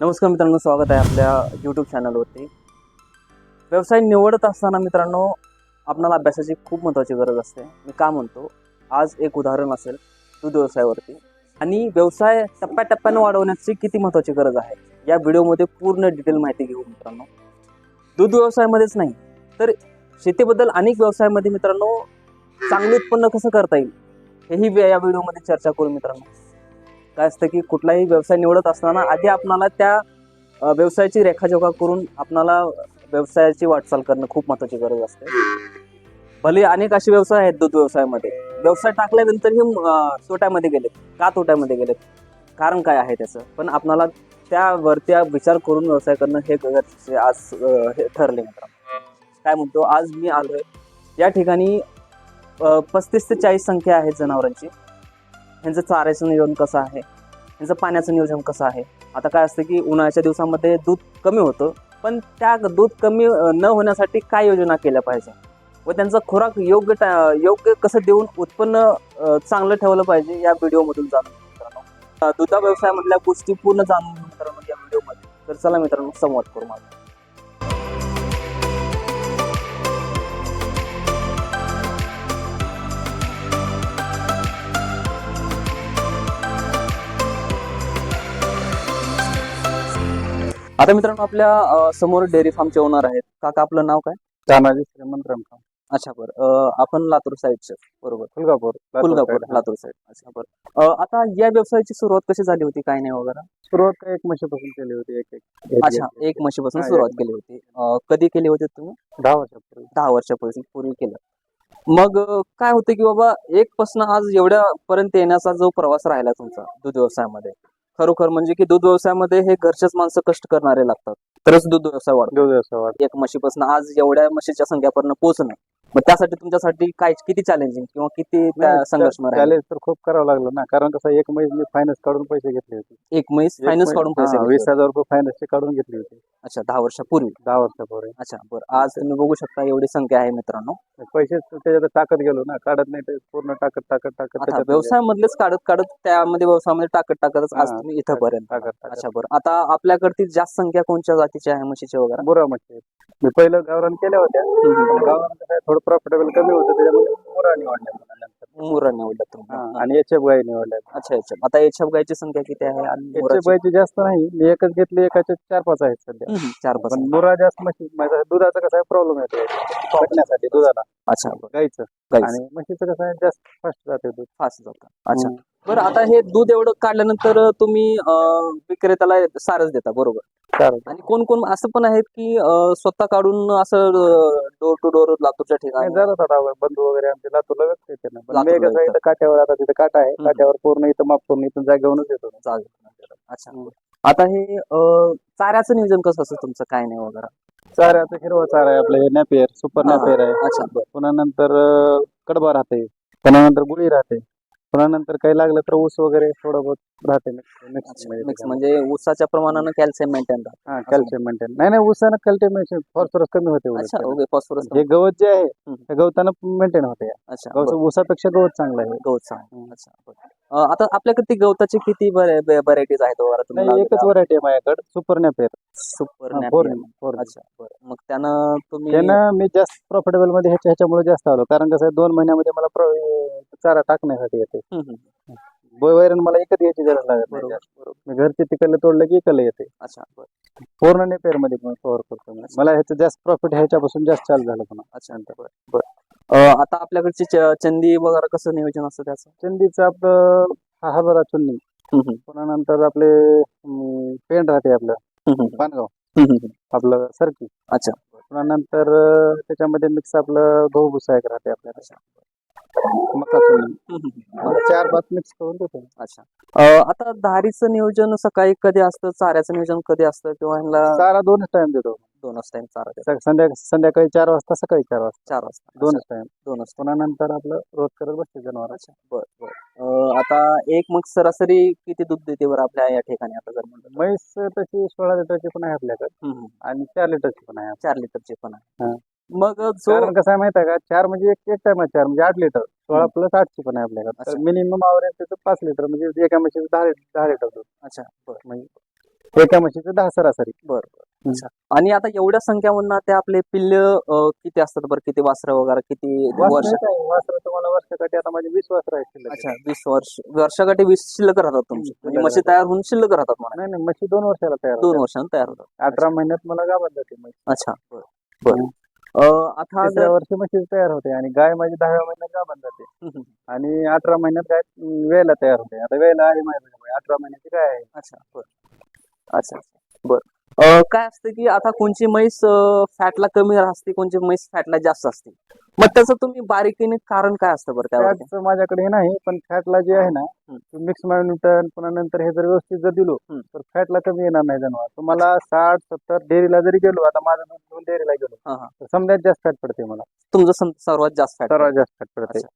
नमस्कार मित्रांनो स्वागत आहे आपल्या यूट्यूब चॅनलवरती व्यवसाय निवडत असताना मित्रांनो आपणाला अभ्यासाची खूप महत्त्वाची गरज असते. मी का म्हणतो आज एक उदाहरण असेल दूध व्यवसायावरती. आणि व्यवसाय टप्प्याटप्प्यानं वाढवण्याची किती महत्त्वाची गरज आहे या व्हिडिओमध्ये पूर्ण डिटेल माहिती घेऊ मित्रांनो. दूध व्यवसायामध्येच नाही तर शेतीबद्दल अनेक व्यवसायामध्ये मित्रांनो चांगले उत्पन्न कसं करता येईल हेही या व्हिडिओमध्ये चर्चा करू मित्रांनो. काय असतं की कुठलाही व्यवसाय निवडत असताना आधी आपणाला त्या व्यवसायाची रेखाजोखा करून आपणाला व्यवसायाची वाटचाल करणं खूप महत्वाची गरज असते. भले अनेक असे व्यवसाय आहेत दूध व्यवसायामध्ये. व्यवसाय टाकल्यानंतरही तोट्यामध्ये गेलेत. का तोट्यामध्ये गेलेत? कारण काय आहे त्याचं? पण आपणाला त्यावरती विचार करून व्यवसाय करणं हे गरजेचे आज हे ठरले मित्रांनो. काय म्हणतो? आज मी आलोय. या ठिकाणी पस्तीस ते चाळीस संख्या आहेत जनावरांची. ह्यांचं चाऱ्याचं नियोजन कसं आहे? ह्यांचं पाण्याचं नियोजन कसं आहे? आता काय असतं की उन्हाळ्याच्या दिवसामध्ये दूध कमी होतं पण त्या दूध कमी न होण्यासाठी काय योजना केल्या पाहिजे? व त्यांचा खुराक योग्य टा योग्य कसं देऊन उत्पन्न चांगलं ठेवलं पाहिजे या व्हिडिओमधून जाणून मित्रांनो. दुधा व्यवसायामधल्या गोष्टी पूर्ण जाणून घेऊ मित्रांनो या व्हिडिओमध्ये. तर चला मित्रांनो संवाद करू माझा आता मित्रांनो आपल्या अ, समोर डेअरी फार्मचे ओनर आहेत. काका आपलं नाव काय? तानाजी श्रीमंत रमखाम अच्छा बरं. अ, आपण लातूर साईडचे बरोबर. फुलगापूर. लातूर फुलगापूर side. लातूर साईड अच्छा बरं. अ, आता या व्यवसायाची सुरुवात कशी झाली होती काय नाही वगैरे? सुरुवात काय एक म्हशीपासून केली होती एक एक. अच्छा एक- म्हशीपासून हा, सुरुवात केली होती. अ, कधी केली होती तुम्ही? दहा वर्षापूर्वी. दहा वर्षापूर्वी पूर्वी केलं. मग अ, काय होतं की बाबा एक पासन आज एवढ्या पर्यंत येण्याचा जो प्रवास राहिला तुमचा दूध व्यवसायामध्ये खरोखर म्हणजे की दूध व्यवसायामध्ये हे घरचेच माणसं कष्ट करणारे लागतात. तरच दूध व्यवसाय वाढतो. दूध व्यवसाय वाढ एक म्हशीपासून आज एवढ्या म्हशीच्या संख्यापर्यंत पोहोचणं मग त्यासाठी तुमच्यासाठी काय किती चॅलेंजिंग किंवा किती संघर्ष? चॅलेंज तर खूप करावं लागलं ना. कारण कसं एक म्हैस मी फायनान्स काढून पैसे घेतले होते. एक म्हैस फायनान्स काढून पैसे वीस. हजार रुपये फायनान्सचे काढून घेतले होते. अच्छा दहा वर्षापूर्वी? दहा वर्षापूर्वी. अच्छा बरं. आज तुम्ही बघू शकता एवढी संख्या आहे मित्रांनो. पैसे त्याच्यात टाकत गेलो ना. काढत नाही ते पूर्ण टाकत टाकत टाकत व्यवसायामधलेच काढत काढत त्यामध्ये व्यवसायामध्ये टाकत टाकतच आज तुम्ही इथंपर्यंत अच्छा बरं. आता आपल्याकडची जास्त संख्या कोणत्या जातीची आहे म्हशीची वगैरे? बुरा म्हशी. मी पहिलं गावरान केल्या होत्या. गावरान प्रॉफिटेबल कमी होतं त्याच्यामुळे निवडल्या मुरा निवडला तुम्ही. हा. आणि याच्या गाई निवडल्या. अच्छा अच्छा. आता याच्या गायची संख्या किती आहे आणि याच्या मुराची? गायची जास्त नाही. मी एकच घेतली एकाचे चार पाच आहेत सध्या. चार पाच पण मुरा जास्त म्हशी माझा दुधाचा कसा प्रॉब्लेम येतो. पटण्यासाठी दुधाला. अच्छा गाईचं. आणि म्हशीचं कसं आहे जास्त फास्ट जाते दूध. फास्ट जातं. अच्छा. बरं आता हे दूध एवढं काढल्यानंतर तुम्ही अं, विक्रेत्याला सारच देता बरोबर. आणि कोण कोण असं पण आहेत की अं, स्वतः काढून असं डोर टू डोर लातूरच्या ठिकाणी आता बंधू वगैरे आमचे लातूरला व्यक्त येते ना पण लातूरला मी कसं येतात. इथं काट्यावर आता तिथं काटा आहे हम्म. काट्यावर पूर्ण इथं माप करून इथून जागेवरूनच येतो जागे. अच्छा. आता हे अं, चाऱ्याचं नियोजन कसं असतं तुमचं काय नाही वगैरे चाऱ्याचं हिरवा चारा आहे आपलं नॅपियर सुपर हा, हा. नॅपियर आहे अच्छा बरं पुन्हा नंतर अं, कडबा राहते पुन्हा नंतर गुळी राहते पुन्हा नंतर काही लागलं तर ऊस वगैरे थोडं बहुत राहते मिक्स मिक्स म्हणजे ऊसाच्या प्रमाणानं कॅल्शियम मेंटेन राहतं हा कॅल्शियम मेंटेन नाही नाही ऊसानं कॅल्शियम फॉस्फरस कमी होते अच्छा. ओके फॉस्फरस हे गवत जे आहे हम्म. त्या गवतानं मेंटेन होते अच्छा गवत. ऊसापेक्षा गवत चांगलं आहे गवत चांगलं. अच्छा बरं. आता आपल्याकडे गवताची किती व्हरायटीज आहेत वगैरे तुम्ही एकच व्हरायटी आहे माझ्याकडे सुपर नॅपेर सुपर. अच्छा मग त्यानं तुम्ही त्यानं मी जास्त प्रॉफिटेबलमध्ये ह्याच्या ह्याच्यामुळे जास्त आलो. कारण कसं आहे, दोन महिन्यामध्ये मला प्र- चारा टाकण्यासाठी येते. वैरण मला एकच यायची गरज लागत बरोबर घरचे तिकडलं तोडलं की इकडलं येते. अच्छा पूर्ण नेपेरमध्ये पण कव्हर करतो. मला ह्याचं जास्त प्रॉफिट ह्याच्यापासून जास्त चालू झालं पुन्हा अच्छा बरं आता आपल्याकडची च- चंदी वगैरे कसं नियोजन असतं त्याचं? चंदीचं आपलं हा हरभरा चुन्नी हम्म, हम्म. पुन्हा नंतर आपले अं, पेंड राहते आपलं. हम्म, हम्म. पानगाव. हम्म, हम्म. आपलं सरकी. अच्छा. पुन्हा नंतर अं, त्याच्यामध्ये मिक्स आपलं गहू भुसा एक राहते आपल्याला मका चुन्नी हम्म, हम्म. चार पाच मिक्स करून देतो. अच्छा. अं, आता धारीचं नियोजन सकाळी कधी असतं? चाऱ्याचं नियोजन कधी असतं? किंवा ह्यांना चारा दोनच टाइम देतो. दोनच टाइम चारा संध्या संध्याकाळी चार वाजता सकाळी चार वाजता. चार वाजता. दोनच टाइम दोनच पुन्हा नंतर आपलं रोज करत बसते जनावर. अच्छा. बर बर. आता एक मग सरासरी किती दूध देते बरं आपल्या या ठिकाणी? आता जर म्हणलं? म्हैस तशी सोळा लिटरची पण आहे आपल्याकडे. आणि चार लिटरची पण आहे चार लिटरचे पण. आहे. मग कारण कसं आहे माहिती आहे का? चार म्हणजे एक एक टाइम चार म्हणजे आठ लिटर. सोळा प्लस आठची पण आहे आपल्याकडे. मिनिमम आवरेज त्याचं पाच लिटर म्हणजे एका म्हशीचं दहा लिटर दहा लिटर दूध. अच्छा. बर. म्हणजे एका म्हशीचं दहा सरासरी. आणि आता एवढ्या संख्यामधनं ते आपले पिल्ल किती असतात बरं? किती वासरं वगैरे किती वर्ष? वासर तुम्हाला वर्षाकाठी आता माझे वीस वासर आहेत शिल्लक. अच्छा वीस वर्ष. वर्षाकाठी वीस शिल्लक राहतात तुमचे. म्हणजे म्हशी तयार होऊन शिल्लक राहतात म्हणा. नाही नाही म्हशी दोन वर्षाला तयार दोन. वर्षांनी तयार होतात. अठरा महिन्यात मला गावात जाते म्हशी अच्छा. बरं. आता जर वर्षी म्हशी तयार होते आणि गाय माझी दहाव्या महिन्यात गावात जाते. आणि अठरा महिन्यात गाय वेळेला तयार होते. आता वेळेला आहे माझ्या अठरा महिन्याची गाय आहे. अच्छा बरं. अच्छा. बरं. काय असतं की आता कोणची म्हैस फॅटला कमी असते कोणची म्हैस फॅटला जास्त असते? मग त्याचं तुम्ही बारीकीने कारण काय असतं बरं त्यावर? फॅटचं माझ्याकडे हे नाही पण फॅटला जे आहे ना मिक्स मायन्यूटन पुन्हा नंतर हे जर व्यवस्थित जर दिलो हम्म. तर फॅटला कमी येणार नाही जनावर. तुम्हाला साठ सत्तर डेअरीला जरी गेलो आता माझं दूध घेऊन डेअरीला गेलो हा तर समजायला जास्त फॅट पडते मला. तुमचं सम- सर्वात जास्त फॅट सर्वात जास्त फॅट पडते.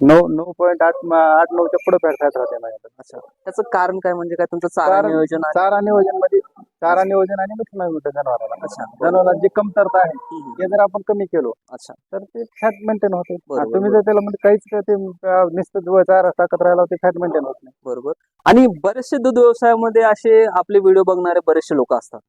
नऊ नऊ पॉईंट आठ मा- आठ नऊच्या पुढे फॅट फॅट राहते माझ्याकडे. अच्छा. त्याचं कारण काय म्हणजे काय? तुमचं चारा कारण- नियोजन आहे चारा नियोजनमध्ये चारा नियोजन आणि मिक्स मायन्यूटन जनावराला. अच्छा जनावराला जी कमतरता आहे ते जर आपण कमी केलो अच्छा. तर ते फॅट मेंटेन होते. बरोबर, तुम्ही जर त्याला म्हणजे काहीच ते अं, नुसतं चारा टाकत राहिला ते फॅट मेंटेन होत नाही. बरोबर. आणि बरेचसे दूध व्यवसायामध्ये असे आपले व्हिडिओ बघणारे बरेचसे लोक असतात.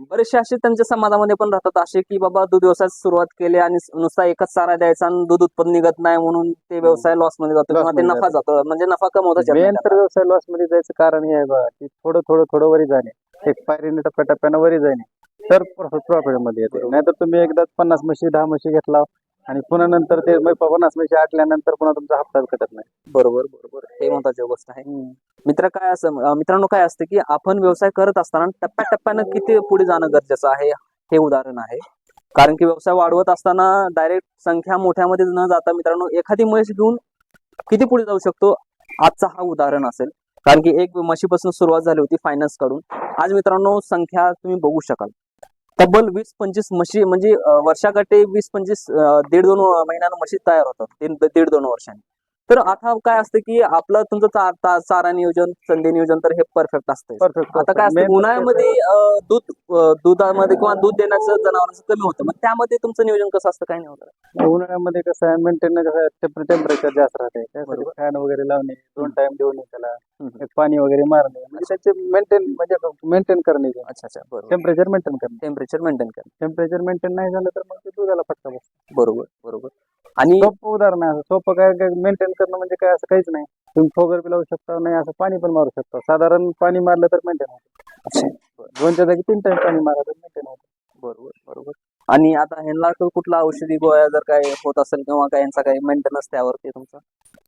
बरेचसे असे त्यांच्या समाजामध्ये पण राहतात असे की बाबा दूध व्यवसाय सुरुवात केली आणि नुसता एकच चारा द्यायचा आणि दूध उत्पन्न निघत नाही म्हणून ते व्यवसाय लॉसमध्ये जातो किंवा ते नफा जातो. म्हणजे नफा कमवतो मेन तर व्यवसाय लॉसमध्ये जायचं कारण हे बघा की थोडं थोडं थोडं वरी जाणे. एक पायरीने टप्प्याटप्प्यानं वरी जाणे. तर प्रॉफिटमध्ये येते. नाहीतर तुम्ही एकदा पन्नास म्हशी दहा म्हशी घेतला आणि पुन्हा नंतर ते पन्नास म्हशी आटल्यानंतर पुन्हा तुमचा हप्ता कटत नाही. बरोबर बरोबर. हे महत्वाची गोष्ट आहे. मित्र काय असं मित्रांनो काय असतं की आपण व्यवसाय करत असताना टप्प्याटप्प्यानं किती पुढे जाणं गरजेचं आहे हे उदाहरण आहे. कारण की व्यवसाय वाढवत असताना डायरेक्ट संख्या मोठ्यामध्ये न जाता मित्रांनो एखादी म्हैस घेऊन किती पुढे जाऊ शकतो आजचा हा उदाहरण असेल. कारण की एक म्हशीपासून सुरुवात झाली होती फायनान्सकडून. आज मित्रांनो संख्या तुम्ही बघू शकाल. तब्बल वीस पंचवीस म्हशी म्हणजे अं, वर्षाकाठी वीस पंचवीस दीड दोन महिन्यानं म्हशी तयार होतात. दीड दोन वर्षांनी. तर आता काय असतं की आपलं तुमचं चारा नियोजन संधी नियोजन तर हे परफेक्ट असतं परफेक्ट आता काय असतं उन्हाळ्यामध्ये अं, दूध दुधामध्ये किंवा दूध देण्याचं जनावरांचं कमी होतं. मग त्यामध्ये तुमचं नियोजन कसं असतं काय नाही होतं उन्हाळ्यामध्ये कसं आहे मेंटेन टेम्परेचर जास्त राहते. त्यासाठी. फॅन वगैरे लावणे दोन टाइम देऊन त्याला पाणी वगैरे मारणे. म्हणजे त्याचे मेंटेन म्हणजे मेंटेन करणे अच्छा अच्छा. टेम्परेचर मेंटेन करणे. टेम्परेचर मेंटेन करणं. टेम्परेचर मेंटेन नाही झालं तर मग ते दुधाला फटका बसतो. बरोबर बरोबर. आणि सोपं उदाहरण आहे असं. सोपं काय काय मेंटेन करणं म्हणजे काय असं काहीच नाही. तुम्ही फोगर बी लावू शकता नाही असं पाणी पण मारू शकता. साधारण पाणी मारलं तर मेंटेन होतं. अच्छा, दोनच्या जागी तीन टाइम पाणी मारा तर मेंटेन होतं. बरोबर बरोबर. आणि आता ह्यांना तो कुठला औषधी गोळ्या जर काय होत असेल किंवा काय यांचा काही मेंटेनन्स त्यावरती तुमचा?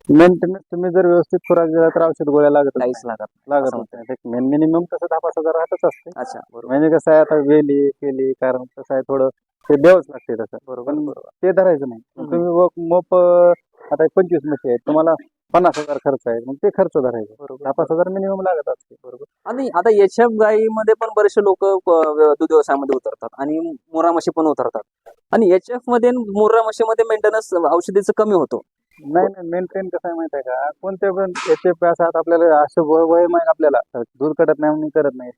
मेंटेनन्स तुम्ही जर व्यवस्थित खुराक दिला तर औषध गोळ्या लागत काहीच लागत नाही. लागत असं नाही. मिनिमम तसं दहा पाच हजार राहतच असते. अच्छा बरोबर. म्हणजे कसं आहे आता वेली केली कारण कसं आहे थोडं ते द्यावंच लागते तसं बरोबर पण ते धरायचं नाही. तुम्ही व- मोप आता पंचवीस म्हशी आहेत तुम्हाला पन्नास हजार खर्च आहे मग ते खर्च धरायचं. बरोबर. दहा पाच हजार मिनिमम लागत असते. बरोबर. आणि आता एच एफ गाईमध्ये पण बरेचसे लोक दूध व्यवसायामध्ये उतरतात आणि मुर्रा म्हशी पण उतरतात. आणि एच एफमध्ये आणि मुर्रा म्हशीमध्ये मेंटेनन्स औषधीचं कमी होतो. नाही नाही मेंटेन कसं आहे माहिती आहे का? कोणते पण याचे पैसात आपल्याला असं वय वय माहीत आपल्याला. दूध कडत नाही म्हणून करत नाही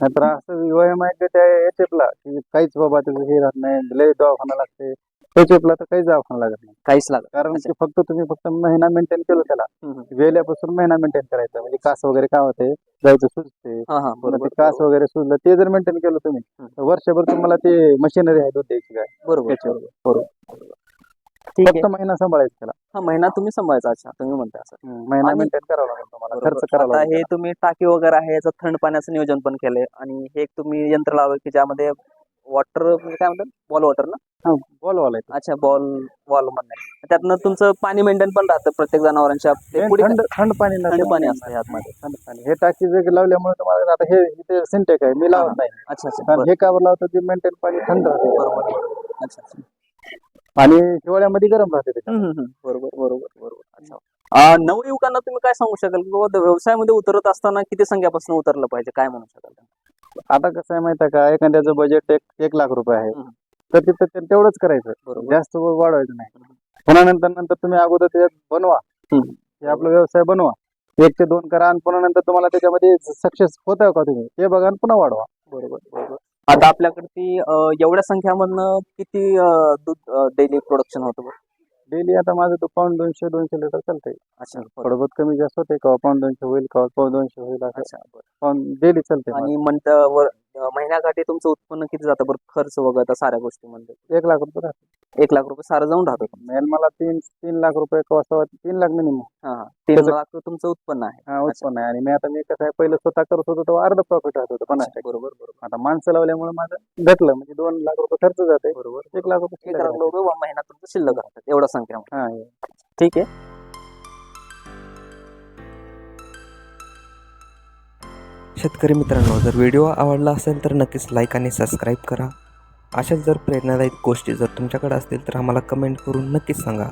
नाहीतर असं वय माहीत त्या एचएफला की काहीच बाबा त्याचं हे राहत नाही लय दवाखाना लागते. एचएफला तर काहीच दवाखाना लागत नाही. काहीच लागत कारण. की फक्त तुम्ही फक्त महिना मेंटेन केलं त्याला. वेल्यापासून महिना मेंटेन करायचा. म्हणजे कास वगैरे काय होते जायचं सुचते. हा हा पुन्हा बरोबर ते कास वगैरे सुचलं ते जर मेंटेन केलं तुम्ही वर्षभर तुम्हाला ते मशिनरी आहे काय. बरोबर. बरोबर. आहे फक्त महिना सांभाळायचं त्याला. हा महिना तुम्ही सांभाळायचा. अच्छा तुम्ही म्हणता असं. महिना आणि- मेंटेन करावा लागेल तुम्हाला. बरोबर. खर्च करावा आता लागेल हे तुम्ही टाकी वगैरे आहे याचं थंड पाण्याचं नियोजन पण केलंय. आणि हे एक तुम्ही यंत्र लावलं की ज्यामध्ये वॉटर काय म्हणतात? बॉल वॉटर ना? बोलवायला अच्छा बॉल बॉल म्हणणे त्यातनं तुमचं पाणी मेंटेन पण राहतं प्रत्येक जनावरांच्या. ते पुढे थंड थंड पाणी थंड. पाणी असतं यामध्ये थंड पाणी. हे टाकी जर लावल्यामुळे तुम्हाला आता हे इथे सिंटेक आहे मी लावत नाही. अच्छा अच्छा. कारण. हे कावर लावतं ते मेंटेन पाणी थंड राहते बरोबर. अच्छा अच्छा. आणि हिवाळ्यामध्ये गरम राहते ते हम्म, हम्म, हम्म. बरोबर बरोबर बरोबर. अच्छा. अं, नवयुवकांना तुम्ही काय सांगू शकाल? की बाबा व्यवसायामध्ये उतरत असताना किती संख्यापासून उतरलं पाहिजे? काय म्हणू शकाल आता कसं आहे माहिती आहे का? एखाद्याचं बजेट एक एक लाख रुपये आहे. हम्म. तर तिथं ते- तेवढंच करायचं. बरोबर. जास्त वाढवायचं नाही. पुन्हा नंतर नंतर तुम्ही अगोदर त्याच्यात बनवा. हम्म. हे आपला व्यवसाय बनवा. एक ते दोन करा आणि पुन्हा नंतर तुम्हाला त्याच्यामध्ये सक्सेस होत का तुम्ही? ते बघा आणि पुन्हा वाढवा. बरोबर बरोबर. आता आपल्याकडे ती अं, एवढ्या संख्यामधनं किती अं, दूध डेली प्रोडक्शन होतं बरं? डेली आता माझं तो पाऊन दोनशे दोनशे लिटर चालतंय. अच्छा बरं. थोडं बहुत कमी जास्त होते का? पाऊन दोनशे होईल का? पाऊन दोनशे होईल असं. अच्छा बरं. पाऊन डेली चालते आणि म्हणतं महिन्याकाठी तुमचं उत्पन्न किती जातं बरं? खर्च वगैरे साऱ्या गोष्टी म्हणजे एक लाख रुपये राहते. एक लाख रुपये सारं जाऊन राहतं. मेन मला तीन तीन लाख रुपये वाजता तीन लाख मिनिमम हा हा. तीन त्याचं- लाख तुमचं उत्पन्न आहे. हा उत्पन्न आहे. आणि मी आता मी कसं आहे पहिलं स्वतः करत होतो तेव्हा अर्ध प्रॉफिट राहत होतं पन्नास टक्के बरोबर बरोबर. आता माणसं लावल्यामुळे माझं घटलं म्हणजे दोन लाख रुपये खर्च जाते बरोबर. एक लाख रुपये एक शिल्लक लाख राहते. रुपये महिना तुमचं शिल्लक राहतात एवढा संख्या हा हे. ठीक आहे. शेतकरी मित्रांनो जर व्हिडिओ आवडला असेल तर नक्कीच लाईक आणि सबस्क्राईब करा. अशाच जर प्रेरणादायक गोष्टी जर तुमच्याकडे असतील तर आम्हाला कमेंट करून नक्कीच सांगा.